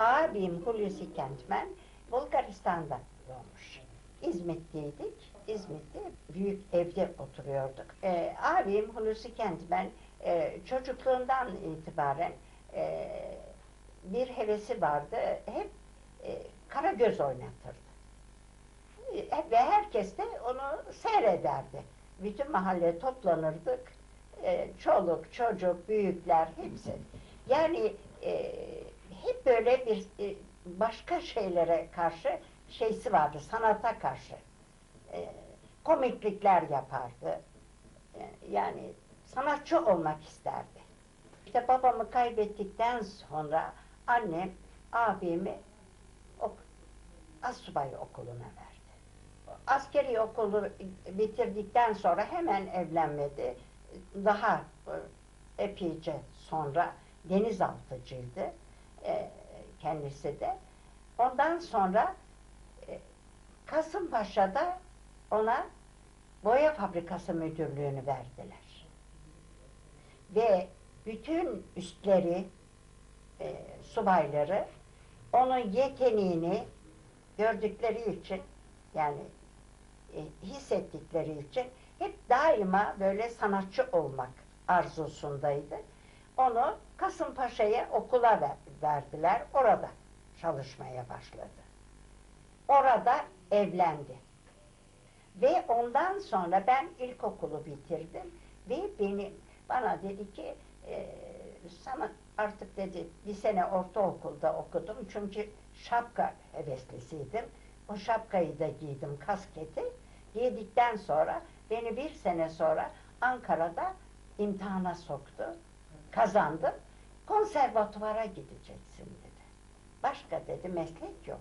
abim Hulusi Kentmen Bulgaristan'da doğmuş. İzmit'teydik. İzmit'te büyük evde oturuyorduk. Ee, abim Hulusi Kentmen e, çocukluğundan itibaren e, bir hevesi vardı. Hep e, Karagöz oynatırdı. E, Ve herkes de onu seyrederdi. Bütün mahalle toplanırdık. E, çoluk, çocuk, büyükler hepsi. Yani e, hep böyle bir e, başka şeylere karşı şeysi vardı, sanata karşı. E, komiklikler yapardı. E, yani sanatçı olmak isterdi. İşte babamı kaybettikten sonra annem abimi ok Asubay okuluna verdi. Askeri okulu bitirdikten sonra hemen evlenmedi. Daha epeyce sonra denizaltıcıydı e, kendisi de. Ondan sonra e, Kasımpaşa'da ona boya fabrikası müdürlüğünü verdiler. Ve bütün üstleri, e, subayları onun yeteneğini gördükleri için yani e, hissettikleri için hep daima böyle sanatçı olmak arzusundaydı. Onu Kasımpaşa'ya okula ver- verdiler. Orada çalışmaya başladı. Orada evlendi. Ve ondan sonra ben ilkokulu bitirdim ve benim bana dedi ki e, sana artık dedi bir sene ortaokulda okudum çünkü şapka heveslisiydim. O şapkayı da giydim kasketi. Giydikten sonra beni bir sene sonra Ankara'da imtihana soktu. Kazandım. Konservatuvara gideceksin dedi. Başka dedi meslek yok.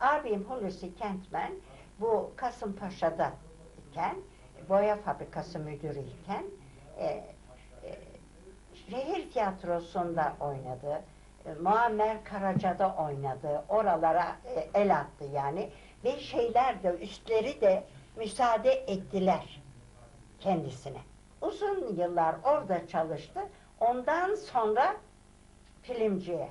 Abim Hulusi Kentmen bu Kasımpaşa'da iken boya fabrikası müdürü iken e, e, şehir tiyatrosunda oynadı. E, Muammer Karaca'da oynadı. Oralara e, el attı yani. Ve şeyler de üstleri de müsaade ettiler kendisine. Uzun yıllar orada çalıştı. Ondan sonra filmciye